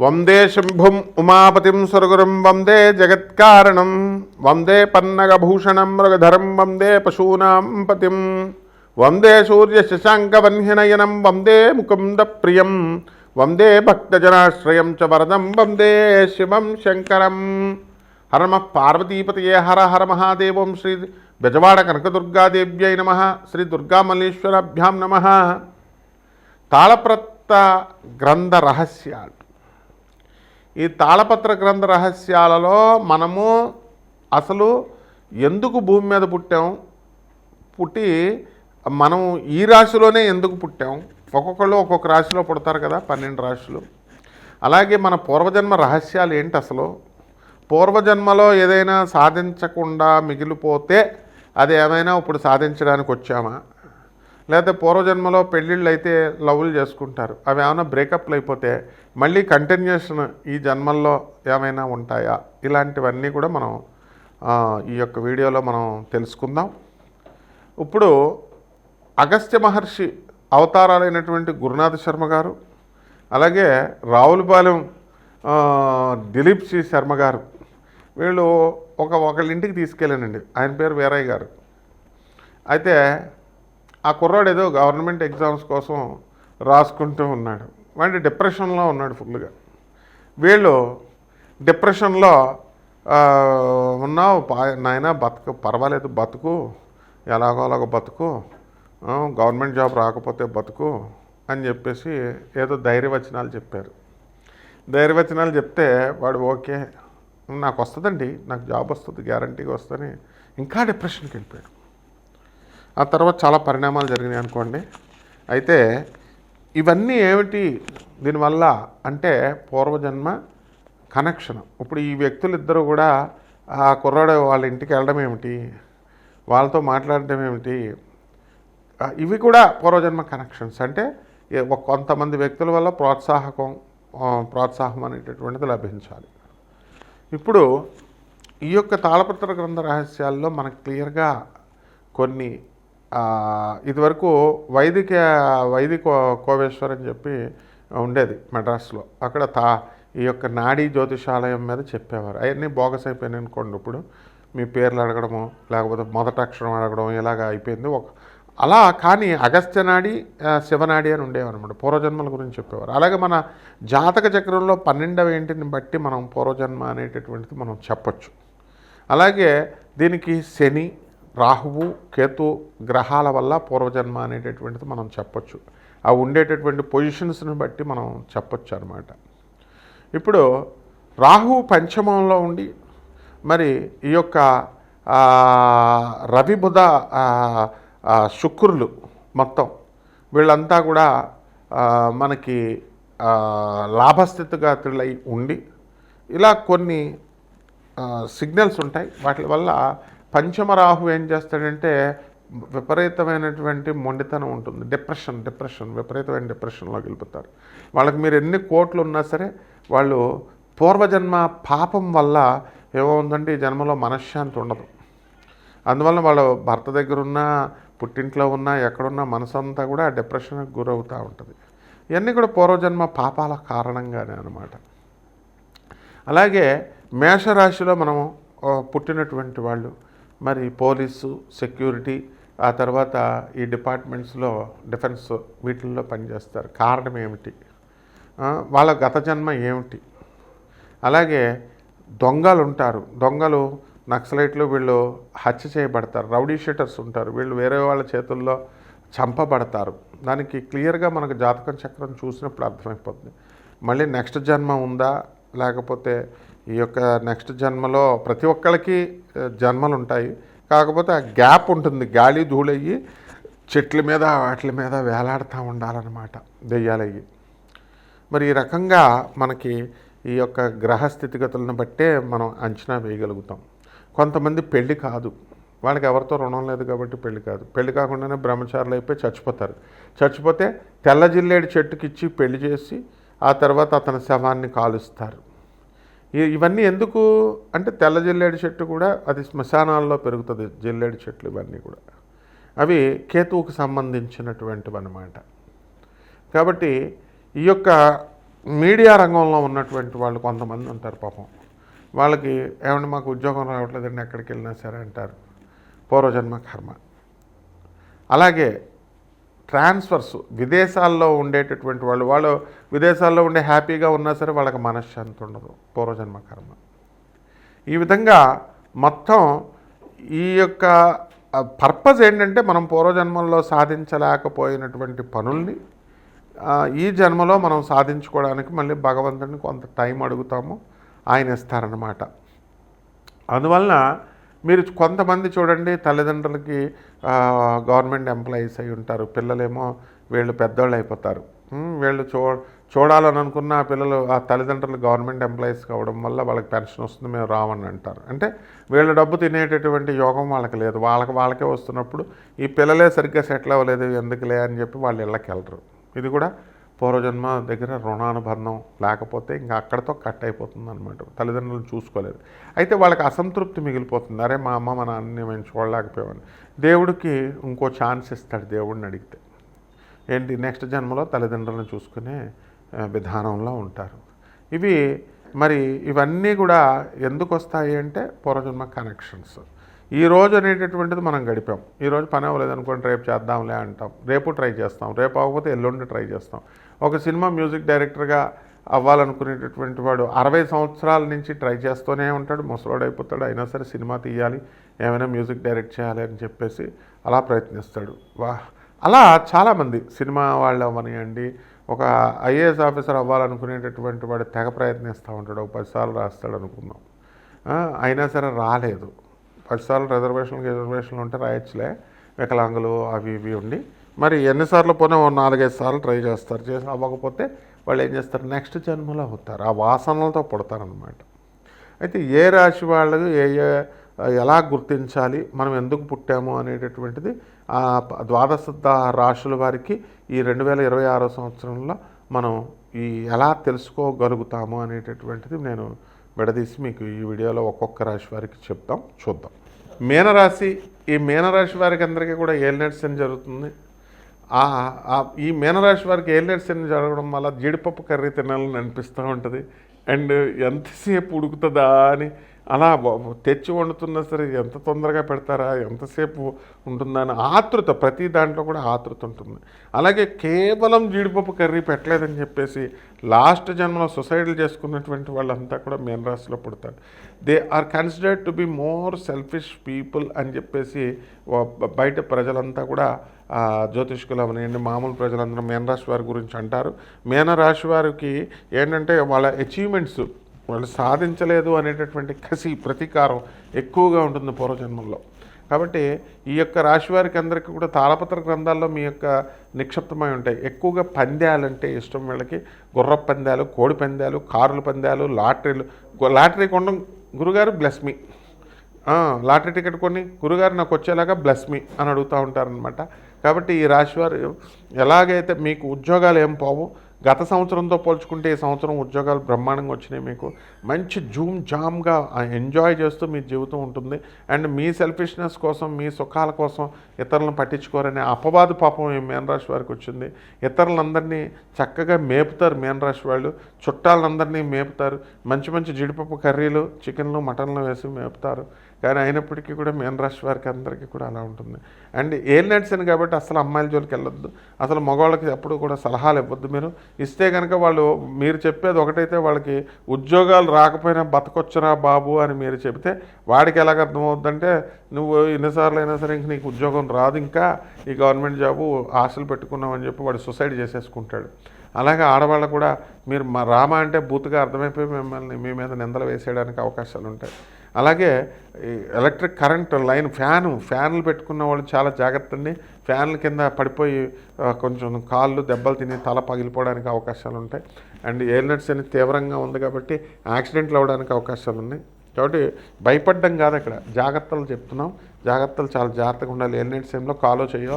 వందే శంభుం ఉమాపతిం సురగురం వందే జగత్కారణం వందే పన్నగభూషణం మృగధరం వందే పశూనాం పతిం వందే సూర్య శశాంకవన్యనయనం వందే ముకుంద ప్రియం వందే భక్తజనాశ్రయం చ వరదం వందే శివం శంకరం. హరమ పార్వతీపతయే హర హర మహాదేవం శ్రీ బెజవాడ కనకదుర్గాదేవ్యై నమ శ్రీ దుర్గామల్లేశ్వరాభ్యాం నమ. తాళప్రత్త గ్రంథ రహస్యాలు. ఈ తాళపత్ర గ్రంథ రహస్యాలలో మనము అసలు ఎందుకు భూమి మీద పుట్టాం? పుట్టి మనం ఈ రాశిలోనే ఎందుకు పుట్టాం? ఒక్కొక్కళ్ళు ఒక్కొక్క రాశిలో పుడతారు కదా పన్నెండు రాశులు. అలాగే మన పూర్వజన్మ రహస్యాలు ఏంటి అసలు? పూర్వజన్మలో ఏదైనా సాధించకుండా మిగిలిపోతే అది ఏమైనా ఇప్పుడు సాధించడానికి వచ్చామా? లేకపోతే పూర్వజన్మలో పెళ్ళిళ్ళు అయితే లవ్లు చేసుకుంటారు. అవి ఏమైనా బ్రేకప్లు అయిపోతే మళ్ళీ కంటిన్యూషన్ ఈ జన్మల్లో ఏమైనా ఉంటాయా? ఇలాంటివన్నీ కూడా మనం ఈ యొక్క వీడియోలో మనం తెలుసుకుందాం. ఇప్పుడు అగస్త్య మహర్షి అవతారాలైనటువంటి గురునాథ శర్మ గారు అలాగే రావులపాలెం దిలీప్ సి శర్మ గారు వీళ్ళు ఒక ఒకళ్ళింటికి తీసుకెళ్ళానండి. ఆయన పేరు వీరయ్య గారు. అయితే ఆ కుర్రాడు ఏదో గవర్నమెంట్ ఎగ్జామ్స్ కోసం రాసుకుంటూ ఉన్నాడు. వాడి డిప్రెషన్లో ఉన్నాడు ఫుల్గా వీళ్ళు డిప్రెషన్లో ఉన్నావు పా నాయన బతుకు పర్వాలేదు బతుకు ఎలాగో అలాగో బతుకు గవర్నమెంట్ జాబ్ రాకపోతే బతుకు అని చెప్పేసి ఏదో ధైర్యవచనాలు చెప్పారు. ధైర్యవచనాలు చెప్తే వాడు ఓకే నాకు వస్తుందండి నాకు జాబ్ వస్తుంది గ్యారంటీగా వస్తుంది ఇంకా డిప్రెషన్కి వెళ్ళిపోయాడు. ఆ తర్వాత చాలా పరిణామాలు జరిగినాయి అనుకోండి. అయితే ఇవన్నీ ఏమిటి దీనివల్ల అంటే పూర్వజన్మ కనెక్షన్. ఇప్పుడు ఈ వ్యక్తులు ఇద్దరు కూడా ఆ కుర్రాడు వాళ్ళ ఇంటికి వెళ్ళడం ఏమిటి? వాళ్ళతో మాట్లాడడం ఏమిటి? ఇవి కూడా పూర్వజన్మ కనెక్షన్స్. అంటే కొంతమంది వ్యక్తుల వల్ల ప్రోత్సాహకం ప్రోత్సాహం అనేటటువంటిది లభించాలి. ఇప్పుడు ఈ యొక్క తాళపత్ర గ్రంథ రహస్యాల్లో మనకు క్లియర్గా కొన్ని ఇదివరకు వైదిక వైదిక కోవేశ్వర్ అని చెప్పి ఉండేది మెడ్రాస్లో అక్కడ తా ఈ యొక్క నాడీ జ్యోతిషాలయం మీద చెప్పేవారు. అవన్నీ బోగస్ అయిపోయినాయి అనుకోండి ఇప్పుడు. మీ పేర్లు అడగడము లేకపోతే మొదట అక్షరం అడగడం ఇలాగ అయిపోయింది. ఒక అలా కానీ అగస్త్య నాడి శివనాడి అని ఉండేవన్నమాట పూర్వజన్మల గురించి చెప్పేవారు. అలాగే మన జాతక చక్రంలో పన్నెండవ ఏంటిని బట్టి మనం పూర్వజన్మ అనేటటువంటిది మనం చెప్పొచ్చు. అలాగే దీనికి శని రాహువు కేతు గ్రహాల వల్ల పూర్వజన్మ అనేటటువంటిది మనం చెప్పొచ్చు. ఆ ఉండేటటువంటి పొజిషన్స్ని బట్టి మనం చెప్పొచ్చు అనమాట ఇప్పుడు రాహు పంచమంలో ఉండి మరి ఈ యొక్క ఆ, రవి బుధ శుక్రులు మొత్తం వీళ్ళంతా కూడా మనకి ఆ, లాభస్థితిగతులై ఉండి ఇలా కొన్ని సిగ్నల్స్ ఉంటాయి. వాటి వల్ల పంచమ రాహు ఏం చేస్తాడంటే విపరీతమైనటువంటి మొండితనం ఉంటుంది. డిప్రెషన్ డిప్రెషన్ విపరీతమైన డిప్రెషన్లోకి వెళ్ళిపోతారు. వాళ్ళకి మీరు ఎన్ని కోట్లు ఉన్నా సరే వాళ్ళు పూర్వజన్మ పాపం వల్ల ఏమవుందంటే ఈ జన్మలో మనశ్శాంతి ఉండదు. అందువల్ల వాళ్ళు భర్త దగ్గర ఉన్నా పుట్టింట్లో ఉన్నా ఎక్కడున్నా మనసు అంతా కూడా డిప్రెషన్కి గురవుతూ ఉంటుంది. ఇవన్నీ కూడా పూర్వజన్మ పాపాల కారణంగానే అనమాట అలాగే మేషరాశిలో మనం పుట్టినటువంటి వాళ్ళు మరి పోలీసు సెక్యూరిటీ ఆ తర్వాత ఈ డిపార్ట్మెంట్స్లో డిఫెన్స్ వీటిల్లో పనిచేస్తారు. కారణం ఏమిటి? వాళ్ళ గత జన్మ ఏమిటి? అలాగే దొంగలు ఉంటారు దొంగలు నక్సలైట్లు వీళ్ళు హత్య చేయబడతారు. రౌడీ షీటర్స్ ఉంటారు. వీళ్ళు వేరే వాళ్ళ చేతుల్లో చంపబడతారు. దానికి క్లియర్గా మనకు జాతకం చక్రం చూసినప్పుడు అర్థమైపోతుంది. మళ్ళీ నెక్స్ట్ జన్మ ఉందా? లేకపోతే ఈ యొక్క నెక్స్ట్ జన్మలో ప్రతి ఒక్కరికి జన్మలు ఉంటాయి కాకపోతే ఆ గ్యాప్ ఉంటుంది. గాలి ధూళయ్యి చెట్ల మీద వాటి మీద వేలాడుతూ ఉండాలన్నమాట దెయ్యాలయ్యి. మరి ఈ రకంగా మనకి ఈ యొక్క గ్రహ స్థితిగతులను బట్టే మనం అంచనా వేయగలుగుతాం. కొంతమంది పెళ్ళి కాదు. వాళ్ళకి ఎవరితో రుణం లేదు కాబట్టి పెళ్ళి కాదు. పెళ్ళి కాకుండానే బ్రహ్మచారులు అయిపోయి చచ్చిపోతారు. చచ్చిపోతే తెల్ల జిల్లేడు చెట్టుకి ఇచ్చి పెళ్ళి చేసి ఆ తర్వాత అతని శవాన్ని కాలుస్తారు. ఇవన్నీ ఎందుకు? అంటే తెల్ల జల్లేడు చెట్టు కూడా అది శ్మశానాల్లో పెరుగుతుంది జిల్లేడు చెట్లు ఇవన్నీ కూడా. అవి కేతువుకు సంబంధించినటువంటివి అన్నమాట కాబట్టి ఈ యొక్క మీడియా రంగంలో ఉన్నటువంటి వాళ్ళు కొంతమంది ఉంటారు పాపం. వాళ్ళకి ఏమంటే మాకు ఉద్యోగం రావట్లేదండి ఎక్కడికి వెళ్ళినా సరే అంటారు. పూర్వజన్మ కర్మ. అలాగే ట్రాన్స్ఫర్స్ విదేశాల్లో ఉండేటటువంటి వాళ్ళు వాళ్ళు విదేశాల్లో ఉండే హ్యాపీగా ఉన్నా సరే వాళ్ళకి మనశ్శాంతి ఉండదు పూర్వజన్మ కర్మ. ఈ విధంగా మొత్తం ఈ యొక్క పర్పస్ ఏంటంటే మనం పూర్వజన్మల్లో సాధించలేకపోయినటువంటి పనుల్ని ఈ జన్మలో మనం సాధించుకోవడానికి మళ్ళీ భగవంతుడిని కొంత టైం అడుగుతాము ఆయన ఇస్తారన్నమాట. అందువలన మీరు కొంతమంది చూడండి తల్లిదండ్రులకి గవర్నమెంట్ ఎంప్లాయీస్ అయి ఉంటారు. పిల్లలేమో వీళ్ళు పెద్దోళ్ళు అయిపోతారు. వీళ్ళు చూ చూడాలని అనుకున్న పిల్లలు ఆ తల్లిదండ్రులు గవర్నమెంట్ ఎంప్లాయీస్ కావడం వల్ల వాళ్ళకి పెన్షన్ వస్తుంది మేము రామని అంటారు. అంటే వీళ్ళ డబ్బు తినేటటువంటి యోగం వాళ్ళకి లేదు. వాళ్ళకి వాళ్ళకే వస్తున్నప్పుడు ఈ పిల్లలే సరిగ్గా సెటిల్ అవ్వలేదు ఎందుకులే అని చెప్పి వాళ్ళు ఇళ్ళకి వెళ్ళరు ఇది కూడా పూర్వజన్మ దగ్గర రుణానుబంధం లేకపోతే ఇంకా అక్కడతో కట్ అయిపోతుంది అనమాట తల్లిదండ్రులను చూసుకోలేదు. అయితే వాళ్ళకి అసంతృప్తి మిగిలిపోతుంది. అరే మా అమ్మ మా నాన్నని మేము చూడలేకపోయామని. దేవుడికి ఇంకో ఛాన్స్ ఇస్తాడు దేవుడిని అడిగితే. ఏంటి? నెక్స్ట్ జన్మలో తల్లిదండ్రులను చూసుకునే విధానంలో ఉంటారు. ఇవి మరి ఇవన్నీ కూడా ఎందుకు వస్తాయి అంటే పూర్వజన్మ కనెక్షన్స్. ఈ రోజు అనేటటువంటిది మనం గడిపాం. ఈరోజు పని అవ్వలేదు అనుకోండి రేపు చేద్దాంలే అంటాం. రేపు ట్రై చేస్తాం. రేపు అవ్వకపోతే ఎల్లుండి ట్రై చేస్తాం. ఒక సినిమా మ్యూజిక్ డైరెక్టర్గా అవ్వాలనుకునేటటువంటి వాడు అరవై సంవత్సరాల నుంచి ట్రై చేస్తూనే ఉంటాడు ముసలోడైపోతాడు అయిపోతాడు అయినా సరే సినిమా తీయాలి ఏమైనా మ్యూజిక్ డైరెక్ట్ చేయాలి అని చెప్పేసి అలా ప్రయత్నిస్తాడు. వా అలా చాలామంది సినిమా వాళ్ళు అవ్వనియండి ఒక ఐఏఎస్ ఆఫీసర్ అవ్వాలనుకునేటటువంటి వాడు తెగ ప్రయత్నిస్తూ ఉంటాడు ఒక పదిసార్లు రాస్తాడు అనుకుందాం. అయినా సరే రాలేదు. పదిసార్లు రిజర్వేషన్కి రిజర్వేషన్లు ఉంటే రాయొచ్చులే వికలాంగులు అవి ఇవి ఉండి. మరి ఎన్నిసార్లు పోనీ ఓ నాలుగైదు సార్లు ట్రై చేస్తారు. చేసి అవ్వకపోతే వాళ్ళు ఏం చేస్తారు? నెక్స్ట్ జన్మలో అవుతారు. ఆ వాసనలతో పుడతారనమాట అయితే ఏ రాశి వాళ్ళు ఏ ఏ ఎలా గుర్తించాలి? మనం ఎందుకు పుట్టాము అనేటటువంటిది ఆ ద్వాదశ రాశుల వారికి ఈ రెండు వేల ఇరవై ఆరో సంవత్సరంలో మనం ఈ ఎలా తెలుసుకోగలుగుతాము అనేటటువంటిది నేను విడదీసి మీకు ఈ వీడియోలో ఒక్కొక్క రాశి వారికి చెప్తాం చూద్దాం. మీనరాశి ఈ మీనరాశి వారికి అందరికీ కూడా ఏలినట్స్ శని జరుగుతుంది. ఈ మీనరాశి వారికి ఏలినట్స్ శని జరగడం వల్ల జీడిపప్పు కర్రీ తినాలని అనిపిస్తూ ఉంటుంది. అండ్ ఎంతసేపు ఉడుకుతుందా అని అలా తెచ్చి వండుతున్నా సరే ఎంత తొందరగా పెడతారా? ఎంతసేపు ఉంటుందా అని ఆతృత ప్రతి దాంట్లో కూడా ఆతృత ఉంటుంది. అలాగే కేవలం జీడిపప్పు కర్రీ పెట్టలేదని చెప్పేసి లాస్ట్ జన్మలో సొసైటీలు చేసుకున్నటువంటి వాళ్ళంతా కూడా మెయిన్ రాశిలో పుడతారు. They are considered to be more selfish people అని చెప్పేసి బయట ప్రజలంతా కూడా జ్యోతిష్కులు అవనివ్వండి మామూలు ప్రజలందరూ మేనరాశి వారి గురించి అంటారు. మేనరాశి వారికి ఏంటంటే వాళ్ళ అచీవ్మెంట్స్ వాళ్ళు సాధించలేదు అనేటటువంటి కసి ప్రతీకారం ఎక్కువగా ఉంటుంది పూర్వజన్మంలో కాబట్టి ఈ యొక్క రాశి వారికి అందరికీ కూడా తాళపత్ర గ్రంథాల్లో మీ యొక్క నిక్షిప్తమై ఉంటాయి. ఎక్కువగా పందాలంటే ఇష్టం వీళ్ళకి. గుర్ర పందాలు కోడి పందాలు కారుల పందాలు లాటరీలు. లాటరీ కొనడం గురుగారు బ్లెస్ మీ లాటరీ టికెట్ కొని గురుగారు నాకు వచ్చేలాగా బ్లెస్ మీ అని అడుగుతూ ఉంటారనమాట కాబట్టి ఈ రాశి వారు ఎలాగైతే మీకు ఉద్యోగాలు ఏం పోవు గత సంవత్సరంతో పోల్చుకుంటే ఈ సంవత్సరం ఉద్యోగాలు బ్రహ్మాండంగా వచ్చినాయి మీకు. మంచి జూమ్ జామ్గా ఎంజాయ్ చేస్తూ మీ జీవితం ఉంటుంది. అండ్ మీ సెల్ఫిష్నెస్ కోసం మీ సుఖాల కోసం ఇతరులను పట్టించుకోరనే అపవాదు పాపం ఈ మేనరాశి వారికి వచ్చింది. ఇతరులందరినీ చక్కగా మేపుతారు మేనరాశి వాళ్ళు. చుట్టాలందరినీ మేపుతారు. మంచి మంచి జీడిపప్పు కర్రీలు చికెన్లు మటన్లు వేసి మేపుతారు. కానీ అయినప్పటికీ కూడా మేన రాశి వారికి అందరికీ కూడా అలా ఉంటుంది. అండ్ ఏం నడిచాను కాబట్టి అసలు అమ్మాయిల జోలికి వెళ్ళొద్దు. అసలు మగవాళ్ళకి ఎప్పుడు కూడా సలహాలు ఇవ్వద్దు మీరు. ఇస్తే కనుక వాళ్ళు మీరు చెప్పేది ఒకటైతే వాళ్ళకి ఉద్యోగాలు రాకపోయినా బతకొచ్చురా బాబు అని మీరు చెబితే వాడికి ఎలాగ అర్థమవుద్దంటే నువ్వు ఎన్నిసార్లు అయినా సరే ఇంక నీకు ఉద్యోగం రాదు ఇంకా. ఈ గవర్నమెంట్ జాబు ఆశలు పెట్టుకున్నావు అని చెప్పి వాడు సొసైడ్ చేసేసుకుంటాడు. అలాగే ఆడవాళ్ళు కూడా మీరు మా రామ అంటే బూతుగా అర్థమైపోయి మిమ్మల్ని మీ మీద నిందలు వేసేయడానికి అవకాశాలు ఉంటాయి అలాగే ఎలక్ట్రిక్ కరెంట్ లైన్ ఫ్యాను ఫ్యాన్లు పెట్టుకున్న వాళ్ళు చాలా జాగ్రత్త అండి. ఫ్యాన్ల కింద పడిపోయి కొంచెం కాళ్ళు దెబ్బలు తిని తల పగిలిపోవడానికి అవకాశాలు ఉంటాయి. అండ్ ఎయిర్నట్స్ అనేది తీవ్రంగా ఉంది కాబట్టి యాక్సిడెంట్లు అవ్వడానికి అవకాశాలు ఉన్నాయి. కాబట్టి భయపడ్డం కాదు అక్కడ. జాగ్రత్తలు చెప్తున్నాం. జాగ్రత్తలు చాలా జాగ్రత్తగా ఉండాలి. ఎల్నెట్ సేమ్లో కాలో చేయో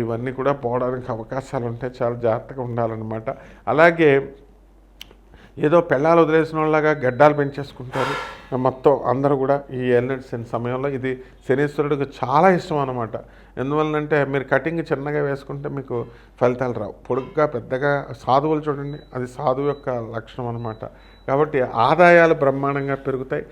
ఇవన్నీ కూడా పోవడానికి అవకాశాలు ఉంటాయి. చాలా జాగ్రత్తగా ఉండాలన్నమాట. అలాగే ఏదో పెళ్ళాలు వదిలేసిన వాళ్ళగా గడ్డాలు పెంచేసుకుంటారు. మొత్తం అందరూ కూడా ఈ ఎల్నెట్ శని సమయంలో ఇది శనీశ్వరుడికి చాలా ఇష్టం అనమాట ఎందువల్లంటే మీరు కటింగ్ చిన్నగా వేసుకుంటే మీకు ఫలితాలు రావు. పొడుగ్గా పెద్దగా సాధువులు చూడండి. అది సాధువు యొక్క లక్షణం అనమాట కాబట్టి ఆదాయాలు బ్రహ్మాండంగా పెరుగుతాయి.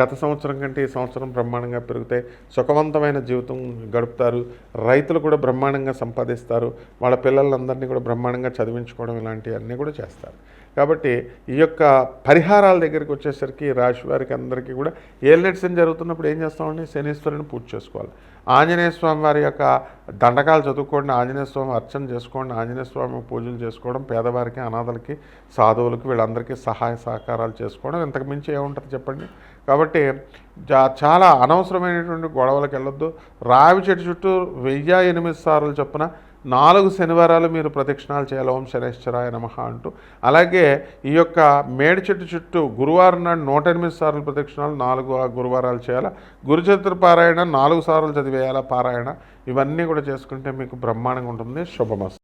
గత సంవత్సరం కంటే ఈ సంవత్సరం బ్రహ్మాండంగా పెరుగుతాయి సుఖవంతమైన జీవితం గడుపుతారు. రైతులు కూడా బ్రహ్మాండంగా సంపాదిస్తారు. వాళ్ళ పిల్లలందరినీ కూడా బ్రహ్మాండంగా చదివించుకోవడం ఇలాంటివన్నీ కూడా చేస్తారు. కాబట్టి ఈ యొక్క పరిహారాల దగ్గరికి వచ్చేసరికి రాశి వారికి అందరికీ కూడా ఏళ్ళెడ్సన్ జరుగుతున్నప్పుడు ఏం చేస్తామండి? శనీశ్వరుని పూజ చేసుకోవాలి. ఆంజనేయ స్వామి వారి యొక్క దండకాలు చదువుకోండి ఆంజనేయ స్వామి అర్చన చేసుకోండి ఆంజనేయ స్వామి పూజలు చేసుకోవడం పేదవారికి అనాథలకి సాధువులకి వీళ్ళందరికీ సహాయ సహకారాలు చేసుకోవడం ఇంతకు మించి ఏముంటుంది చెప్పండి? కాబట్టి జా- చాలా అనవసరమైనటువంటి గొడవలకు వెళ్ళొద్దు. రావి చెట్టు చుట్టూ వెయ్యి ఎనిమిది సార్లు చొప్పున నాలుగు శనివారాలు మీరు ప్రదక్షిణాలు చేయాలి. ఓం శనేశ్వరాయ నమ అంటూ. అలాగే ఈ యొక్క మేడి చెట్టు చుట్టూ గురువారం నాడు నూట ఎనిమిది సార్లు ప్రదక్షిణాలు నాలుగు ఆ గురువారాలు చేయాలి? గురుచరిత్ర పారాయణ నాలుగు సార్లు చదివేయాలా పారాయణ? ఇవన్నీ కూడా చేసుకుంటే మీకు బ్రహ్మాండంగా ఉంటుంది. శుభమస్తు.